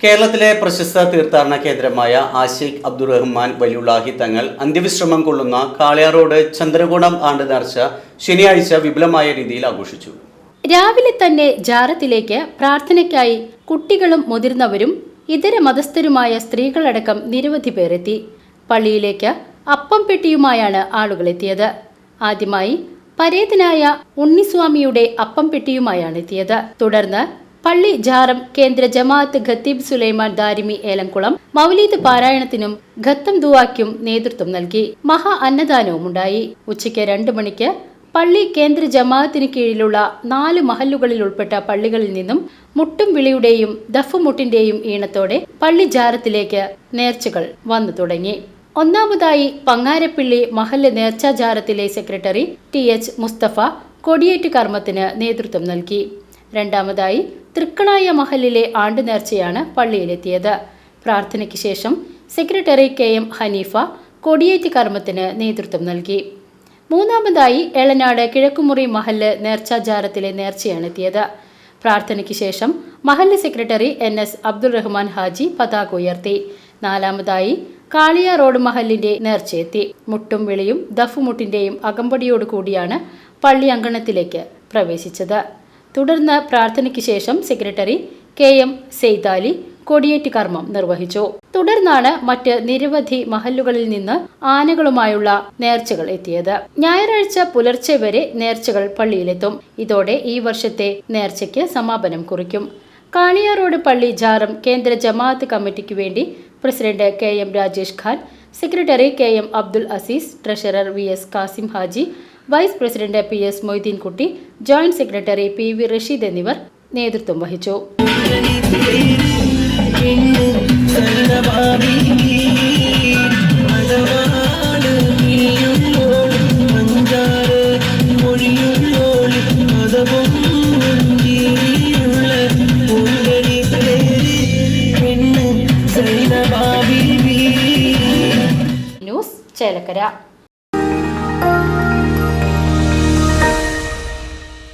കേരളത്തിലെ പ്രശസ്ത തീർത്ഥാടന കേന്ദ്രമായ ആഷിഖ് അബ്ദുറഹ്മാൻ വലിയുള്ളാഹി തങ്ങൾ അന്ത്യവിശ്രമം കൊള്ളുന്ന കാളിയാറോഡ് ചന്ദ്രകോണം ആണ്ട് നേർച്ച ശനിയാഴ്ച വിപുലമായ രീതിയിൽ ആഘോഷിച്ചു. രാവിലെ തന്നെ ജാറത്തിലേക്ക് പ്രാർത്ഥനയ്ക്കായി കുട്ടികളും മുതിർന്നവരും ഇതര മതസ്ഥരുമായ സ്ത്രീകളടക്കം നിരവധി പേരെത്തി. പള്ളിയിലേക്ക് അപ്പം പെട്ടിയുമായാണ് ആളുകൾ എത്തിയത്. ആദ്യമായി പരേതനായ ഉണ്ണിസ്വാമിയുടെ അപ്പം പെട്ടിയുമായാണ് എത്തിയത്. തുടർന്ന് പള്ളി ജാറം കേന്ദ്ര ജമാഅത്ത് ഖത്തീബ് സുലൈമാൻ ദാരിമി ഏലംകുളം മൗലീദ് പാരായണത്തിനും ഖത്തം ദുവാക്കും നേതൃത്വം നൽകി. മഹാ അന്നദാനവും ഉണ്ടായി ഉച്ചയ്ക്ക് രണ്ട് മണിക്ക് പള്ളി കേന്ദ്ര ജമാഅത്തിന് കീഴിലുള്ള നാല് മഹല്ലുകളിൽ ഉൾപ്പെട്ട പള്ളികളിൽ നിന്നും മുട്ടും വിളിയുടെയും ദഫുമുട്ടിന്റെയും ഈണത്തോടെ പള്ളി ജാരത്തിലേക്ക് നേർച്ചകൾ വന്നു തുടങ്ങി. ഒന്നാമതായി പങ്ങാരപ്പിള്ളി മഹല്ല് നേർച്ചാജാരത്തിലെ സെക്രട്ടറി ടി എച്ച് മുസ്തഫ കൊടിയേറ്റ് കർമ്മത്തിന് നേതൃത്വം നൽകി. രണ്ടാമതായി തൃക്കണായ മഹലിലെ ആണ്ട് നേർച്ചയാണ് പള്ളിയിലെത്തിയത്. പ്രാർത്ഥനയ്ക്ക് ശേഷം സെക്രട്ടറി കെ എം ഹനീഫ കൊടിയേറ്റ് കർമ്മത്തിന് നേതൃത്വം നൽകി. മൂന്നാമതായി എളനാട് കിഴക്കുമുറി മഹല്ല് നേർച്ചാജാരത്തിലെ നേർച്ചയാണ് എത്തിയത് പ്രാർത്ഥനയ്ക്ക് ശേഷം മഹല്ല് secretary N S Abdul Rahman Haji പതാക ഉയർത്തി. നാലാമതായി കാളിയ റോഡ് മഹലിന്റെ നേർച്ചയെത്തി. മുട്ടും വിളിയും ദഫുമുട്ടിന്റെയും അകമ്പടിയോടു കൂടിയാണ് പള്ളി അങ്കണത്തിലേക്ക് പ്രവേശിച്ചത്. തുടർന്ന് പ്രാർത്ഥനയ്ക്ക് ശേഷം സെക്രട്ടറി കെ എം സെയ്താലി കൊടിയേറ്റ് കർമ്മം നിർവഹിച്ചു. തുടർന്നാണ് മറ്റ് നിരവധി മഹല്ലുകളിൽ നിന്ന് ആനകളുമായുള്ള നേർച്ചകൾ എത്തിയത്. ഞായറാഴ്ച പുലർച്ചെ വരെ നേർച്ചകൾ പള്ളിയിലെത്തും. ഇതോടെ ഈ വർഷത്തെ നേർച്ചയ്ക്ക് സമാപനം കുറിക്കും. കാളിയാറോഡ് പള്ളി ജാറം കേന്ദ്ര ജമാഅത്ത് കമ്മിറ്റിക്ക് വേണ്ടി president K M Rajesh Khan secretary K M Abdul Aziz treasurer V S Kasim Haji vice president P S Moideenkutty joint secretary P V Rasheed എന്നിവർ നേതൃത്വം വഹിച്ചു. ന്യൂസ് ചേലക്കര.